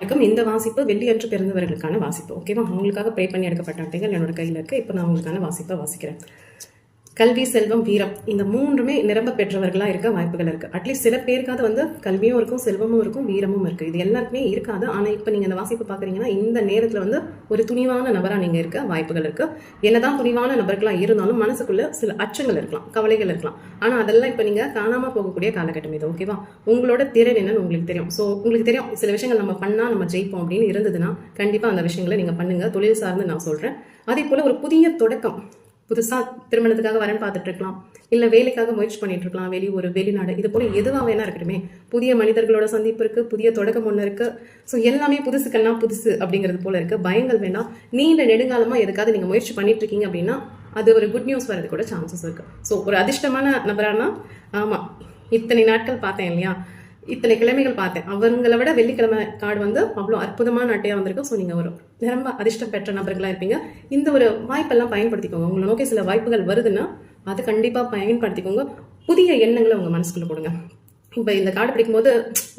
வணக்கம். இந்த வாசிப்பு வெள்ளியன்று பிறந்தவர்களுக்கான வாசிப்பு. ஓகேவா? அவங்களுக்காக ப்ரே பண்ணி எடுக்கப்பட்ட அட்டைகள் என்னோட கையில் இருக்குது இப்போ நான் உங்களுக்கான வாசிப்பை வாசிக்கிறேன். கல்வி செல்வம் வீரம். இந்த மூன்றுமே நிரம்ப பெற்றவர்களாக இருக்க வாய்ப்புகள் இருக்குது அட்லீஸ்ட் சில பேருக்காவது வந்து கல்வியும் இருக்கும் செல்வமும் இருக்கும் வீரமும் இருக்குது இது எல்லாருக்குமே இருக்காது. ஆனால் இப்போ நீங்கள் இந்த வாசிப்பு பார்க்குறீங்கன்னா இந்த நேரத்தில் வந்து ஒரு துணிவான நபராக நீங்கள் இருக்க வாய்ப்புகள் இருக்குது என்னதான் துணிவான நபர்களாக இருந்தாலும் மனசுக்குள்ளே சில அச்சங்கள் இருக்கலாம் கவலைகள் இருக்கலாம். ஆனால் அதெல்லாம் இப்போ நீங்கள் காணாமல் போகக்கூடிய காலகட்டம் இது ஓகேவா உங்களோட திறன் என்னன்னு உங்களுக்கு தெரியும். ஸோ உங்களுக்கு தெரியும் சில விஷயங்கள் நம்ம பண்ணால் நம்ம ஜெயிப்போம் அப்படின்னு இருந்ததுன்னா கண்டிப்பாக அந்த விஷயங்களை நீங்கள் பண்ணுங்கள் தொழில் சார்ந்து நான் சொல்கிறேன் அதே போல் ஒரு புதிய தொடக்கம். புதுசாக திருமணத்துக்காக வரன் பார்த்துட்டு இருக்கலாம் இல்லை வேலைக்காக முயற்சி பண்ணிட்டு இருக்கலாம் வெளி ஒரு வெளிநாடு. இது போல எதுவாக வேணா இருக்கட்டுமே. புதிய மனிதர்களோட சந்திப்பு இருக்கு. புதிய தொடக்கம் ஒன்று இருக்கு. ஸோ எல்லாமே புதுசுக்கெல்லாம் புதுசு அப்படிங்கிறது போல இருக்கு. பயங்கள் வேணாம் நீண்ட நெடுங்காலமாக எதுக்காவது நீங்கள் முயற்சி பண்ணிட்டு இருக்கீங்க அப்படின்னா அது ஒரு குட் நியூஸ் வர்றது கூட சான்சஸ் இருக்கு. ஸோ ஒரு அதிர்ஷ்டமான நபரானா? ஆமாம் இத்தனை நாட்கள் பார்த்தேன் இல்லையா? இத்தனை கிழமைகள் பார்த்தேன். அவங்கள விட வெள்ளிக்கிழமை கார்டு வந்து அவ்வளோ அற்புதமான அட்டையாக வந்திருக்கு ஸோ நீங்கள் ஒரு நிரம்ப அதிர்ஷ்டம் பெற்ற நபர்களாக இருப்பீங்க. இந்த ஒரு வாய்ப்பெல்லாம் பயன்படுத்திக்கோங்க. உங்களை நோக்கி சில வாய்ப்புகள் வருதுன்னா அது கண்டிப்பாக பயன்படுத்திக்கோங்க. புதிய எண்ணங்களை உங்கள் மனசுக்குள்ளே கொடுங்க இப்போ இந்த கார்டு படிக்கும்போது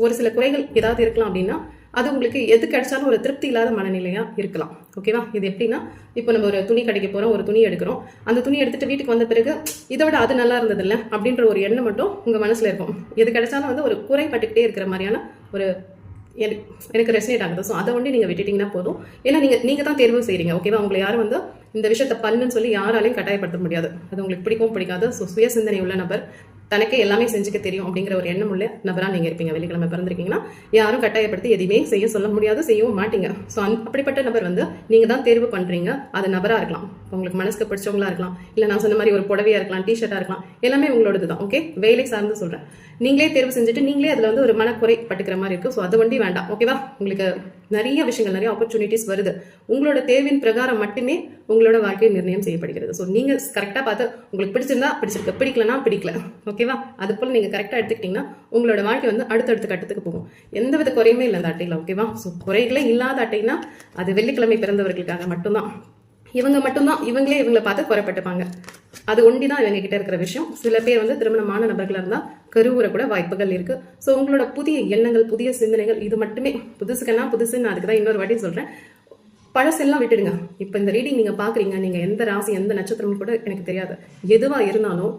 ஒரு சில குறைகள் ஏதாவது இருக்கலாம் அப்படின்னா அது உங்களுக்கு எது கிடைச்சாலும் ஒரு திருப்தி இல்லாத மனநிலையாக இருக்கலாம். ஓகேவா இது எப்படின்னா இப்போ நம்ம ஒரு துணி கடைக்கு போகிறோம் ஒரு துணி எடுக்கிறோம். அந்த துணி எடுத்துட்டு வீட்டுக்கு வந்த பிறகு இதோட அது நல்லா இருந்தது அப்படின்ற ஒரு எண்ணம் மட்டும் உங்கள் மனசில் இருக்கும். எது கிடைச்சாலும் வந்து ஒரு குறைப்பட்டுக்கிட்டே இருக்கிற மாதிரியான ஒரு எனக்கு எனக்கு ரெசனேட் ஆகுது. ஸோ அதை ஒண்டி நீங்கள் விட்டுட்டிங்கன்னா போதும். ஏன்னா நீங்கள் நீங்கள் தான் தேர்வு செய்கிறீங்க ஓகேவா உங்களை யாரும் வந்து இந்த விஷயத்தை பண்ணுன்னு சொல்லி யாராலையும் கட்டாயப்படுத்த முடியாது. அது உங்களுக்கு பிடிக்கவும் பிடிக்காது. ஸோ சுய சிந்தனை உள்ள நபர் தனக்கே எல்லாமே செஞ்சுக்க தெரியும் அப்படிங்கிற ஒரு எண்ணம் உள்ள நபராக நீங்கள் இருப்பீங்க. வெள்ளிக்கிழமை பிறந்திருக்கீங்கன்னா யாரும் கட்டாயப்படுத்தி எதுவுமே செய்ய சொல்ல முடியாது செய்யவும் மாட்டீங்க. ஸோ அப்படிப்பட்ட நபர் வந்து நீங்கள் தான் தேர்வு பண்ணுறீங்க அது நபராக இருக்கலாம். உங்களுக்கு மனசுக்கு பிடிச்சவங்களா இருக்கலாம். இல்லை நான் சொன்ன மாதிரி ஒரு புடவையா இருக்கலாம் டிஷர்ட்டாக இருக்கலாம். எல்லாமே உங்களோடது தான். ஓகே வேலை சார்ந்து சொல்கிறேன் நீங்களே தேர்வு செஞ்சுட்டு நீங்களே அதில் வந்து ஒரு மனக்குறை பட்டுக்கிற மாதிரி இருக்கும் ஸோ அது வண்டி வேண்டாம். ஓகேவா உங்களுக்கு நிறைய விஷயங்கள் நிறைய ஆப்பர்ச்சுனிட்டிஸ் வருது. உங்களோட தேர்வின் பிரகாரம் மட்டுமே உங்களோட வாழ்க்கை நிர்ணயம் செய்யப்படுகிறது. ஸோ நீங்கள் கரெக்டாக பார்த்து உங்களுக்கு பிடிச்சிருந்தா பிடிச்சிருக்கு. பிடிக்கலனா பிடிக்கல. ஓகேவா அது போல் நீங்கள் கரெக்டாக எடுத்துக்கிட்டிங்கன்னா உங்களோட வாழ்க்கை வந்து அடுத்தடுத்த கட்டத்துக்கு போகும். எந்த வித குறையுமே இல்லை அந்த அட்டையில் ஓகேவா ஸோ குறைகளே இல்லாத அட்டைனா அது வெள்ளிக்கிழமை பிறந்தவர்களுக்காக மட்டும்தான். இவங்க மட்டும்தான். இவங்களே இவங்களை பார்த்து குறைப்பட்டுப்பாங்க. அது ஒண்டி தான் இவங்க கிட்ட இருக்கிற விஷயம். சில பேர் வந்து திருமணமான நபர்களாக இருந்தால் கருவுற கூட வாய்ப்புகள் இருக்கு. ஸோ உங்களோட புதிய எண்ணங்கள் புதிய சிந்தனைகள் இது மட்டுமே. புதுசுக்கெல்லாம் புதுசுன்னு நான் அதுக்கு தான் இன்னொரு வாட்டி சொல்கிறேன் பழசெல்லாம் விட்டுடுங்க. இப்போ இந்த ரீடிங் நீங்கள் பார்க்குறீங்க நீங்கள் எந்த ராசி எந்த நட்சத்திரம் கூட எனக்கு தெரியாது. எதுவாக இருந்தாலும்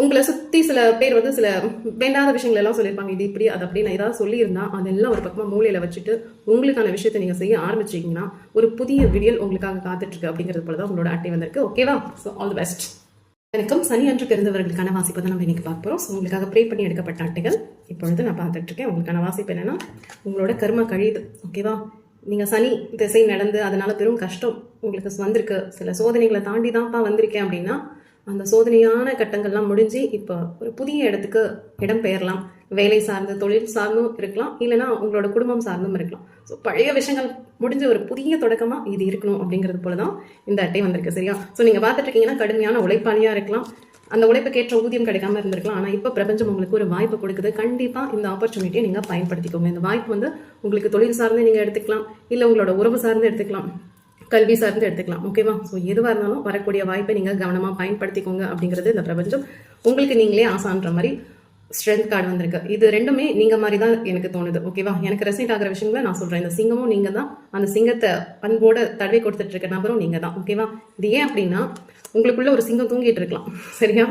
உங்களை சுற்றி சில பேர் வந்து சில வேண்டாத விஷயங்கள் எல்லாம் சொல்லியிருப்பாங்க. இது இப்படி அது அப்படி நான் ஏதாவது சொல்லியிருந்தா அதெல்லாம் ஒரு பக்கமாக மூலையில் வச்சுட்டு உங்களுக்கான விஷயத்தை நீங்கள் செய்ய ஆரம்பிச்சிங்கன்னா ஒரு புதிய விடியல் உங்களுக்காக காத்துட்ருக்கு அப்படிங்கிறது போல தான் உங்களோட அட்டை வந்திருக்கு. ஓகேவா ஸோ ஆல் தி பெஸ்ட் வணக்கம். சனி அன்று பிறந்தவர்களுக்கான வாசிப்பை தான் நம்ம இன்னைக்கு பார்க்க போகிறோம் ஸோ உங்களுக்காக ப்ரே பண்ணி எடுக்கப்பட்ட அட்டைகள் இப்பொழுது நான் பார்த்துட்ருக்கேன். உங்களுக்கான வாசிப்பு என்னென்னா உங்களோட கர்ம கழியுது ஓகேவா நீங்கள் சனி திசை நடந்து அதனால் பெரும் கஷ்டம் உங்களுக்கு வந்திருக்கு. சில சோதனைகளை தாண்டி தான்ப்பா வந்திருக்கேன் அப்படின்னா அந்த சோதனையான கட்டங்கள்லாம் முடிஞ்சு இப்போ ஒரு புதிய இடத்துக்கு இடம் பெயரலாம். வேலை சார்ந்து தொழில் சார்ந்தும் இருக்கலாம். இல்லைன்னா உங்களோட குடும்பம் சார்ந்தும் இருக்கலாம். ஸோ பழைய விஷயங்கள் முடிஞ்ச ஒரு புதிய தொடக்கமாக இது இருக்கணும் அப்படிங்கிறது போல தான் இந்த அட்டை வந்திருக்கு சரியா? ஸோ நீங்கள் பார்த்துட்டு இருக்கீங்கன்னா கடுமையான உழைப்பாளியாக இருக்கலாம். அந்த உழைப்புக்கேற்ற ஊதியம் கிடைக்காம இருந்திருக்கலாம். ஆனால் இப்போ பிரபஞ்சம் உங்களுக்கு ஒரு வாய்ப்பு கொடுக்குது. கண்டிப்பாக இந்த ஆப்பர்ச்சுனிட்டியை நீங்கள் பயன்படுத்திக்கோங்க. இந்த வாய்ப்பு வந்து உங்களுக்கு தொழில் சார்ந்து நீங்கள் எடுத்துக்கலாம். இல்லை உங்களோட உறவு சார்ந்து எடுத்துக்கலாம். கல்வி சார்ந்து எடுத்துக்கலாம். ஓகேவா? ஸோ எதுவாக இருந்தாலும் வரக்கூடிய வாய்ப்பை நீங்கள் கவனமாக பயன்படுத்திக்கோங்க அப்படிங்கிறது இந்த பிரபஞ்சம். உங்களுக்கு நீங்களே ஆசான்ற மாதிரி ஸ்ட்ரென்த் கார்டு வந்திருக்கு. இது ரெண்டுமே நீங்கள் மாதிரி தான் எனக்கு தோணுது. ஓகேவா எனக்கு ரெசனேட் ஆகிற விஷயங்களை நான் சொல்கிறேன் இந்த சிங்கமும் நீங்கள் தான். அந்த சிங்கத்தை அன்போட தடவை கொடுத்துட்டு இருக்க நபரும் நீங்கள் தான். ஓகேவா இது ஏன் அப்படின்னா உங்களுக்குள்ள ஒரு சிங்கம் தூங்கிட்டு இருக்கலாம். சரியா?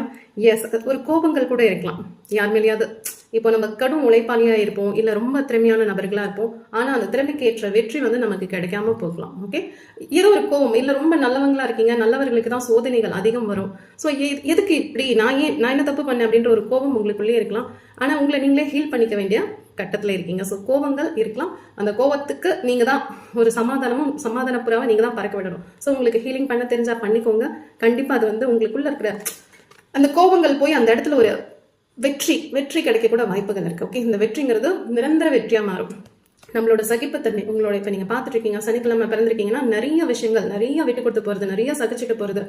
எஸ் ஒரு கோபங்கள் கூட இருக்கலாம். யார் மேலேயாவது இப்போ நம்ம கடும் உழைப்பாளியா இருப்போம் இல்லை ரொம்ப திறமையான நபர்களா இருப்போம் ஆனா அந்த திறமைக்கு ஏற்ற வெற்றி வந்து நமக்கு கிடைக்காம போகலாம் ஓகே ஏதோ ஒரு கோவம் இல்லை ரொம்ப நல்லவங்களா இருக்கீங்க நல்லவர்களுக்கு தான் சோதனைகள் அதிகம் வரும். ஸோ எதுக்கு இப்படி? நான் ஏன் நான் என்ன தப்பு பண்ணேன் அப்படின்ற ஒரு கோபம் உங்களுக்குள்ளே இருக்கலாம். ஆனா உங்களை நீங்களே ஹீல் பண்ணிக்க வேண்டிய கட்டத்தில் இருக்கீங்க. ஸோ கோபங்கள் இருக்கலாம். அந்த கோபத்துக்கு நீங்கள் தான் ஒரு சமாதானமும் சமாதான புறாவை நீங்கள் தான் பறக்க விடணும். ஸோ உங்களுக்கு ஹீலிங் பண்ண தெரிஞ்சால் பண்ணிக்கோங்க. கண்டிப்பாக அது வந்து உங்களுக்குள்ளே இருக்கிற அந்த கோபங்கள் போய் அந்த இடத்துல ஒரு வெற்றி வெற்றி கிடைக்கக்கூட வாய்ப்புகள் இருக்குது ஓகே இந்த வெற்றிங்கிறது நிரந்தர வெற்றியாக மாறும். நம்மளோட சகிப்புத்தன்மை உங்களோட இப்போ நீங்கள் பார்த்துட்டு இருக்கீங்க சனிக்கிழமை பிறந்திருக்கீங்கன்னா நிறைய விஷயங்கள் நிறைய விட்டு கொடுத்து போகிறது நிறைய சகிச்சுட்டு போகிறது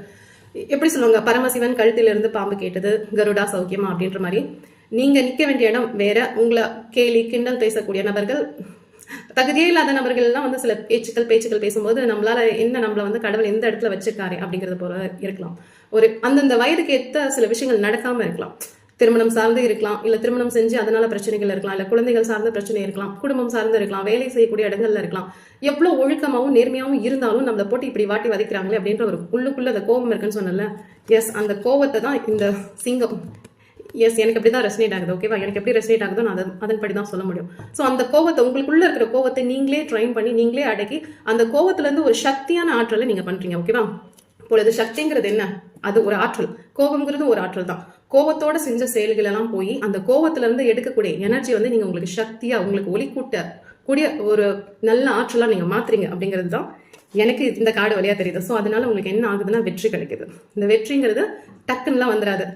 எப்படி சொல்லுவாங்க? பரமசிவன் கழுத்திலிருந்து பாம்பு கேட்டது கருடா சௌக்கியமா அப்படின்ற மாதிரி. நீங்கள் நிற்க வேண்டிய இடம் வேற உங்களை கேலி கிண்டல் பேசக்கூடிய நபர்கள் தகுதியே இல்லாத நபர்கள் எல்லாம் வந்து சில பேச்சுக்கள் பேச்சுக்கள் பேசும்போது நம்மளால என்ன நம்மளை வந்து கடவுள் எந்த இடத்துல வச்சிருக்காரு அப்படிங்கிறது போல இருக்கலாம். ஒரு அந்தந்த வயதுக்கு ஏற்ற சில விஷயங்கள் நடக்காம இருக்கலாம். திருமணம் சார்ந்து இருக்கலாம் இல்ல திருமணம் செஞ்சு அதனால பிரச்சனைகள் இருக்கலாம் இல்ல குழந்தைகள் சார்ந்த பிரச்சனை இருக்கலாம் குடும்பம் சார்ந்து இருக்கலாம் வேலை செய்யக்கூடிய இடங்கள்ல இருக்கலாம். எவ்வளவு ஒழுக்கமாகவும் நேர்மையாகவும் இருந்தாலும் நம்மளை போட்டு இப்படி வாட்டி வதைக்கிறாங்களே அப்படின்ற ஒரு உள்ளுக்குள்ள அந்த கோபம் இருக்குன்னு சொன்னல எஸ் அந்த கோபத்தை தான் இந்த சிங்கம். எஸ் எனக்கு அப்படி தான் ரெசனேட் ஆகுது ஓகேவா எனக்கு எப்படி ரெசனேட் ஆகுதோ நான் அதன் அதன்படி தான் சொல்ல முடியும். ஸோ அந்த கோவத்தை உங்களுக்குள்ள இருக்கிற கோவத்தை நீங்களே ட்ரைன் பண்ணி நீங்களே அடக்கி அந்த கோவத்துலேருந்து ஒரு சக்தியான ஆற்றலை நீங்கள் பண்ணுறீங்க ஓகேவா இப்பொழுது சக்திங்கிறது என்ன? அது ஒரு ஆற்றல். கோபம்ங்கிறது ஒரு ஆற்றல் தான். கோபத்தோட செஞ்ச செயல்கள் எல்லாம் போய் அந்த கோவத்துல இருந்து எடுக்கக்கூடிய எனர்ஜி வந்து நீங்க உங்களுக்கு சக்தியா உங்களுக்கு ஒளி கூட்ட கூடிய ஒரு நல்ல ஆற்றலா நீங்க மாத்துறீங்க அப்படிங்கிறது தான் எனக்கு இந்த காடு வழியா தெரியுது. ஸோ அதனால உங்களுக்கு என்ன ஆகுதுன்னா வெற்றி கிடைக்குது. இந்த வெற்றிங்கிறது டக்குன்னுலாம் வந்துடாது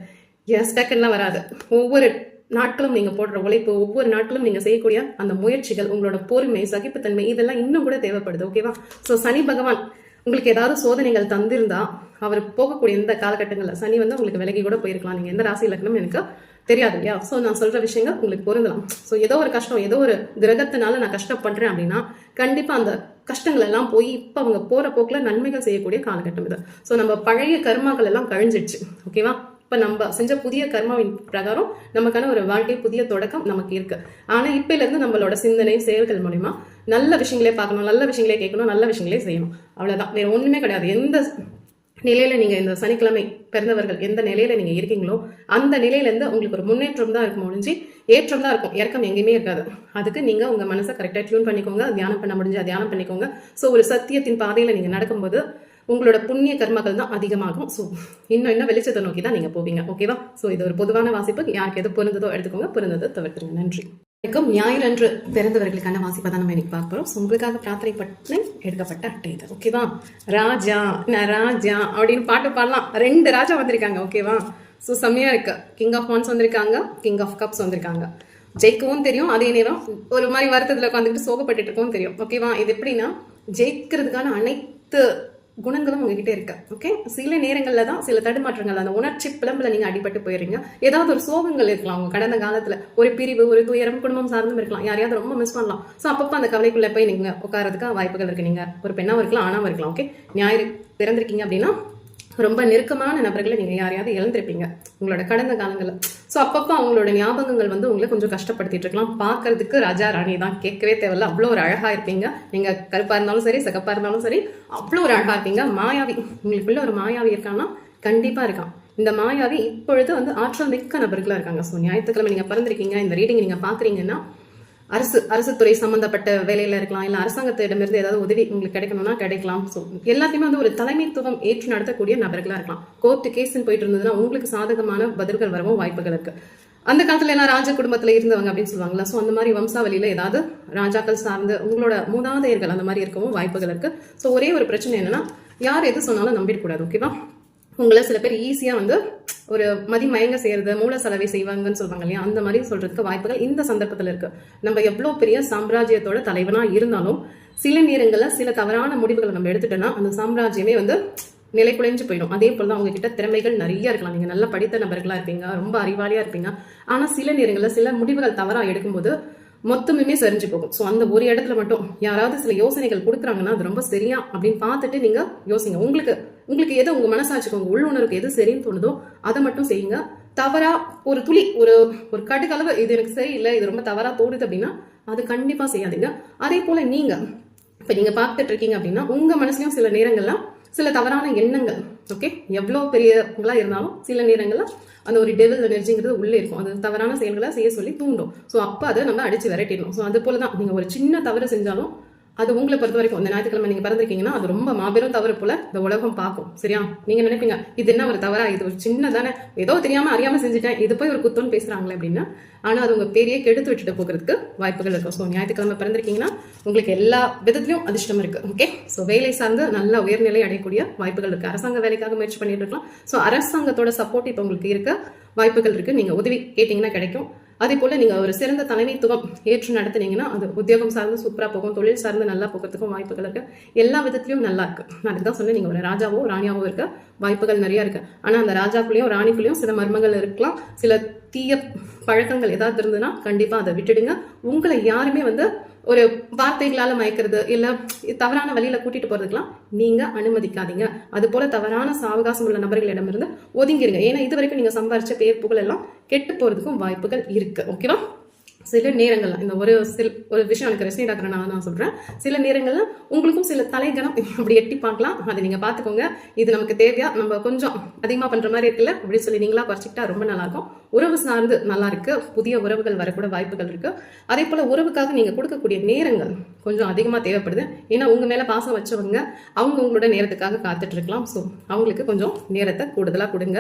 எஸ் டக்குன்னுலாம் வராது. ஒவ்வொரு நாட்களும் நீங்கள் போடுற உழைப்பு ஒவ்வொரு நாட்களும் நீங்கள் செய்யக்கூடிய அந்த முயற்சிகள் உங்களோட பொறுமை சகிப்புத்தன்மை இதெல்லாம் இன்னும் கூட தேவைப்படுது ஓகேவா ஸோ சனி பகவான் உங்களுக்கு ஏதாவது சோதனைகள் தந்திருந்தா அவர் போகக்கூடிய இந்த காலகட்டங்களில் சனி வந்து உங்களுக்கு விலகி கூட போயிருக்கலாம். நீங்கள் எந்த ராசி இலக்கணம் எனக்கு தெரியாது இல்லையா? ஸோ நான் சொல்கிற விஷயங்கள் உங்களுக்கு பொருந்தலாம். ஸோ ஏதோ ஒரு கஷ்டம் ஏதோ ஒரு கிரகத்தினால நான் கஷ்டப்படுறேன் அப்படின்னா கண்டிப்பாக அந்த கஷ்டங்கள் எல்லாம் போய் இப்போ அவங்க போகிற போக்கில் நன்மைகள் செய்யக்கூடிய காலகட்டம் இது. ஸோ நம்ம பழைய கர்மாக்கள் எல்லாம் கழிஞ்சிடுச்சு ஓகேவா இப்போ நம்ம செஞ்ச புதிய கர்மாவின் பிரகாரம் நமக்கான ஒரு வாழ்க்கை புதிய தொடக்கம் நமக்கு இருக்கு. ஆனால் இப்போலேருந்து நம்மளோட சிந்தனை செயல்கள் மூலிமா நல்ல விஷயங்களே பார்க்கணும் நல்ல விஷயங்களே கேட்கணும் நல்ல விஷயங்களே செய்யணும். அவ்வளோதான் வேறு ஒன்றுமே கிடையாது. எந்த நிலையில் நீங்கள் இந்த சனிக்கிழமை பிறந்தவர்கள் எந்த நிலையில் நீங்கள் இருக்கீங்களோ அந்த நிலையிலேருந்து உங்களுக்கு ஒரு முன்னேற்றம் தான் இருக்கும் ஒழிஞ்சு ஏற்றம் தான் இருக்கும். இறக்கம் எங்கேயுமே இருக்காது. அதுக்கு நீங்கள் உங்கள் மனசை கரெக்டாக டியூன் பண்ணிக்கோங்க. தியானம் பண்ண முடிஞ்சா தியானம் பண்ணிக்கோங்க. ஸோ ஒரு சத்தியத்தின் பாதையில் நீங்கள் நடக்கும்போது உங்களோட புண்ணிய கர்மங்கள் தான் அதிகமாகும். ஸோ இன்னும் இன்னும் வெளிச்சத்தை நோக்கி தான் நீங்கள் போவீங்க. ஓகேவா ஸோ இது ஒரு பொதுவான வாசிப்பு. யாருக்கு எது பொருந்ததோ எடுத்துக்கோங்க. பொருந்ததை தவிர்த்துருங்க. நன்றி. வரைக்கும் ஞாயிறன்று பிறந்தவர்களுக்கான வாசிப்பை தான் நம்ம இன்னைக்கு பார்க்க போறோம். ஸோ உங்களுக்காக பிரார்த்தனை பண்ணி எடுக்கப்பட்ட அட்டை இது ஓகேவா ராஜா நான் ராஜா அப்படின்னு பாட்டு பாடலாம். ரெண்டு ராஜா வந்திருக்காங்க. ஓகேவா ஸோ செம்மையா இருக்கு. கிங் ஆஃப் வான்ஸ் வந்திருக்காங்க. கிங் ஆஃப் கப்ஸ் வந்திருக்காங்க. ஜெயிக்கவும் தெரியும். அதே நேரம் ஒரு மாதிரி வருத்தத்தில் உட்காந்துட்டு சோகப்பட்டுட்டு இருக்கவும் தெரியும். ஓகேவா இது எப்படின்னா ஜெயிக்கிறதுக்கான அனைத்து குணங்களும் உங்ககிட்ட இருக்கு. ஓகே சில நேரங்களில் தான் சில தடுமாற்றங்கள் அந்த உணர்ச்சி பிளம்பில் நீங்கள் அடிபட்டு போயிடுறீங்க. ஏதாவது ஒரு சோகங்கள் இருக்கலாம். உங்கள் கடந்த காலத்தில் ஒரு பிரிவு ஒரு துயரம் குடும்பம் சார்ந்தும் இருக்கலாம். யாரையாவது ரொம்ப மிஸ் பண்ணலாம். ஸோ அப்பப்போ அந்த கவலைக்குள்ளே போய் நீங்கள் உட்காரதுக்கு வாய்ப்புகள் இருக்கு. நீங்கள் ஒரு பெண்ணாகவும் இருக்கலாம் ஆணாவும் இருக்கலாம். ஓகே ஞாயிறு பிறந்திருக்கீங்க அப்படின்னா ரொம்ப நெருக்கமான நபர்களை நீங்கள் யாரையாவது இழந்திருப்பீங்க. உங்களோட கடந்த காலங்களில் ஸோ அப்பப்போ அவங்களோட ஞாபகங்கள் வந்து உங்களை கொஞ்சம் கஷ்டப்படுத்திட்டு இருக்கலாம். பார்க்கறதுக்கு ராஜா ராணி தான். கேட்கவே தேவையில்ல. அவ்வளோ ஒரு அழகாக இருப்பீங்க. நீங்கள் கருப்பாக இருந்தாலும் சரி சிகப்பாக இருந்தாலும் சரி அவ்வளோ ஒரு அழகா இருப்பீங்க. மாயாவி உங்களுக்குள்ள ஒரு மாயாவி இருக்கான்னா கண்டிப்பாக இருக்கான். இந்த மாயாவி இப்பொழுது வந்து ஆற்றல் மிக்க நபர்களாக இருக்காங்க. ஸோ ஞாயிற்றுக்கிழமை நீங்கள் பிறந்திருக்கீங்க. இந்த ரீடிங் நீங்கள் பார்க்குறீங்கன்னா அரசு அரசு துறை சம்மந்தப்பட்ட வேலையில் இருக்கலாம் இல்லை அரசாங்கத்திடமிருந்து ஏதாவது உதவி உங்களுக்கு கிடைக்கணும்னா கிடைக்கலாம். ஸோ எல்லாத்தையுமே வந்து ஒரு தலைமைத்துவம் ஏற்று நடத்தக்கூடிய நபர்களாக இருக்கலாம். கோர்ட்டு கேஸ்ன்னு போயிட்டு இருந்ததுன்னா உங்களுக்கு சாதகமான பதில்கள் வரவும் வாய்ப்புகள் இருக்கு. அந்த காலத்துல எல்லாம் ராஜ குடும்பத்துல இருந்தவங்க அப்படின்னு சொல்லுவாங்களா ஸோ அந்த மாதிரி வம்சாவளியில ஏதாவது ராஜாக்கள் சார்ந்து உங்களோட மூதாதையர்கள் அந்த மாதிரி இருக்கவும் வாய்ப்புகள் இருக்கு. ஸோ ஒரே ஒரு பிரச்சனை என்னன்னா யார் எது சொன்னாலும் நம்பிடக்கூடாது ஓகேவா உங்களை சில பேர் ஈஸியாக வந்து ஒரு மதிமயங்க செய்யறது மூல செலவை செய்வாங்கன்னு சொல்லுவாங்க இல்லையா? அந்த மாதிரி சொல்றதுக்கு வாய்ப்புகள் இந்த சந்தர்ப்பத்தில் இருக்கு. நம்ம எவ்வளோ பெரிய சாம்ராஜ்யத்தோட தலைவனா இருந்தாலும் சில நேரங்களில் சில தவறான முடிவுகளை நம்ம எடுத்துட்டோம்னா அந்த சாம்ராஜ்யமே வந்து நிலை குலைஞ்சு போயிடும். அதே போல தான் உங்ககிட்ட திறமைகள் நிறைய இருக்கலாம். நீங்கள் நல்லா படித்த நபர்களாக இருப்பீங்க ரொம்ப அறிவாளியாக இருப்பீங்க. ஆனால் சில நேரங்களில் சில முடிவுகள் தவறாக எடுக்கும்போது மொத்தமுமே சரிஞ்சு போகும். ஸோ அந்த ஒரு இடத்துல மட்டும் யாராவது சில யோசனைகள் கொடுக்குறாங்கன்னா அது ரொம்ப சரியா அப்படின்னு பார்த்துட்டு நீங்கள் யோசிங்க. உங்களுக்கு உங்களுக்கு எது உங்கள் மனசாட்சிக்கு உங்கள் உள்ளுணர்வுக்கு எது சரின்னு தோணுதோ அதை மட்டும் செய்யுங்க. தவறா ஒரு துளி ஒரு ஒரு கடுகளவு இது எனக்கு சரியில்லை இது ரொம்ப தவறாக தோணுது அப்படின்னா அது கண்டிப்பாக செய்யாதீங்க. அதே போல் நீங்கள் இப்போ நீங்கள் பார்த்துட்டு இருக்கீங்க அப்படின்னா உங்கள் மனசுலையும் சில நேரங்கள்லாம் சில தவறான எண்ணங்கள் ஓகே எவ்வளோ பெரியவங்களா இருந்தாலும் சில நேரங்களில் அந்த ஒரு டெவல் எனர்ஜிங்கிறது உள்ளே இருக்கும். அது தவறான செயல்களை செய்ய சொல்லி தூண்டும். ஸோ அப்போ அதை நம்ம அடித்து விரட்டிடணும். ஸோ அது போல தான் நீங்கள் ஒரு சின்ன தவறு செஞ்சாலும் அது உங்களை பொறுத்த வரைக்கும் இந்த ஞாயிற்றுக்கிழமை நீங்க பிறந்திருக்கீங்கன்னா அது ரொம்ப மாபெரும் தவறு போல இந்த உலகம் பார்க்கும். சரியா? நீங்க நினைப்பீங்க இது என்ன ஒரு தவறா? இது ஒரு சின்னதானே ஏதோ தெரியாம அறியாம செஞ்சுட்டேன் இது போய் ஒரு குத்தம்னு பேசுறாங்களே அப்படின்னா ஆனா அது உங்க பெரிய கெடுத்து விட்டுட்டு போகிறதுக்கு வாய்ப்புகள் இருக்கும். ஸோ ஞாயிற்றுக்கிழமை பிறந்திருக்கீங்கன்னா உங்களுக்கு எல்லா விதத்திலும் அதிர்ஷ்டம் இருக்கு. ஓகே ஸோ வேலை சார்ந்து நல்ல உயர்நிலை அடையக்கூடிய வாய்ப்புகள் இருக்கு. அரசாங்க வேலைக்காக முயற்சி பண்ணிட்டு இருக்கலாம். ஸோ அரசாங்கத்தோட சப்போர்ட் இப்போ உங்களுக்கு இருக்க வாய்ப்புகள் இருக்கு. நீங்க உதவி கேட்டீங்கன்னா கிடைக்கும். அதே போல் நீங்கள் ஒரு சிறந்த தலைமைத்துவம் ஏற்று நடத்துனீங்கன்னா அது உத்தியோகம் சார்ந்து சூப்பராக போகும் தொழில் சார்ந்து நல்லா போகிறதுக்கும் வாய்ப்புகள் இருக்குது எல்லா விதத்துலையும் நல்லா இருக்குது நான் தான் சொன்னேன் நீங்கள் ஒரு ராஜாவோ ராணியாவோ இருக்க வாய்ப்புகள் நிறையா இருக்குது ஆனால் அந்த ராஜாக்குள்ளேயும் ராணிக்குள்ளேயும் சில மர்மங்கள் இருக்கலாம். சில தீய பழக்கங்கள் ஏதாவது இருந்ததுன்னா கண்டிப்பாக அதை விட்டுடுங்க. உங்களை யாருமே வந்து ஒரு வார்த்தைகளால் மயக்கிறது இல்லை தவறான வழியில் கூட்டிட்டு போகிறதுக்கெலாம் நீங்கள் அனுமதிக்காதீங்க. அது போல் தவறான சாவகாசம் உள்ள நபர்களிடமிருந்து ஒதுங்கிருங்க. ஏன்னா இது வரைக்கும் நீங்கள் சம்பாரித்த பேர் புகழ் எல்லாம் கெட்டு போகிறதுக்கும் வாய்ப்புகள் இருக்குது ஓகேவா சில நேரங்கள் இந்த ஒரு சில ஒரு விஷயம் எனக்கு ரெசினேட் ஆகிறனால நான் சொல்கிறேன் சில நேரங்களில் உங்களுக்கும் சில தலைகணம் அப்படி எட்டி பார்க்கலாம். அதை நீங்கள் பார்த்துக்கோங்க. இது நமக்கு தேவையா? நம்ம கொஞ்சம் அதிகமாக பண்ணுற மாதிரி இருக்குல்ல? அப்படி சொல்லி நீங்களா குறைச்சிக்கிட்டா ரொம்ப நல்லாயிருக்கும். உறவு சார்ந்து நல்லா இருக்கு. புதிய உறவுகள் வரக்கூட வாய்ப்புகள் இருக்கு. அதே போல் உறவுக்காக நீங்கள் கொடுக்கக்கூடிய நேரங்கள் கொஞ்சம் அதிகமாக தேவைப்படுது. ஏன்னா உங்கள் மேலே பாசம் வச்சவங்க அவங்க உங்களோட நேரத்துக்காக காத்துட்ருக்கலாம் ஸோ அவங்களுக்கு கொஞ்சம் நேரத்தை கூடுதலாக கொடுங்க.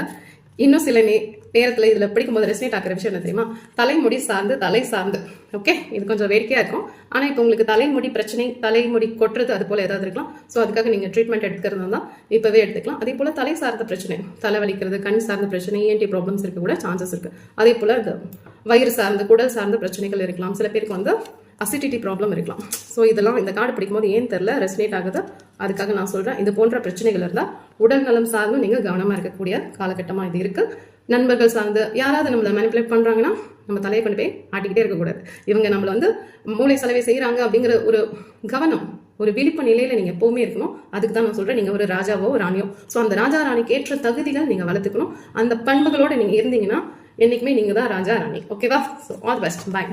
இன்னும் சில நே நேரத்தில் இதில் படிக்கும்போது ரெசினேட் ஆகிற விஷயம் என்ன தெரியுமா? தலைமுடி சார்ந்து தலை சார்ந்து. ஓகே இது கொஞ்சம் வேடிக்கையாக இருக்கும். ஆனால் இப்போ உங்களுக்கு தலைமுடி பிரச்சனை தலைமுடி கொட்டுறது அது போல் ஏதாவது இருக்கலாம். ஸோ அதுக்காக நீங்கள் ட்ரீட்மெண்ட் எடுத்துக்கிறது தான் இப்போவே எடுத்துக்கலாம். அதே போல் தலை சார்ந்த பிரச்சனை தலை வலிக்கிறது கண் சார்ந்த பிரச்சனை ஏன்டி ப்ராப்ளம்ஸ் இருக்க கூட சான்சஸ் இருக்குது அதே போல் இந்த வயிறு சார்ந்த குடல் சார்ந்த பிரச்சனைகள் இருக்கலாம். சில பேருக்கு வந்து அசிடிட்டி ப்ராப்ளம் இருக்கலாம். ஸோ இதெல்லாம் இந்த கார்டு படிக்கும்போது ஏன் தெரில ரெசினேட் ஆகுது? அதுக்காக நான் சொல்கிறேன் இது போன்ற பிரச்சனைகள் இருந்தால் உடல் நலம் சார்ந்து நீங்கள் கவனமாக இருக்கக்கூடிய காலகட்டமாக இது இருக்குது நண்பர்கள் சார்ந்து யாராவது நம்மளை மேனிப்புலேட் பண்ணுறாங்கன்னா நம்ம தலையை கொண்டு போய் ஆட்டிக்கிட்டே இருக்கக்கூடாது. இவங்க நம்மளை வந்து மூளை செலவை செய்கிறாங்க அப்படிங்கிற ஒரு கவனம் ஒரு விழிப்பு நிலையில நீங்க எப்பவுமே இருக்கணும். அதுக்கு தான் நான் சொல்றேன். நீங்க ஒரு ராஜாவோ ராணியோ. ஸோ அந்த ராஜா ராணிக்கு ஏற்ற தகுதிகள் நீங்க வளர்த்துக்கணும். அந்த பண்புகளோட நீங்க இருந்தீங்கன்னா என்னைக்குமே நீங்க தான் ராஜா ராணி. ஓகேவா ஸோ ஆல் பெஸ்ட் பாய்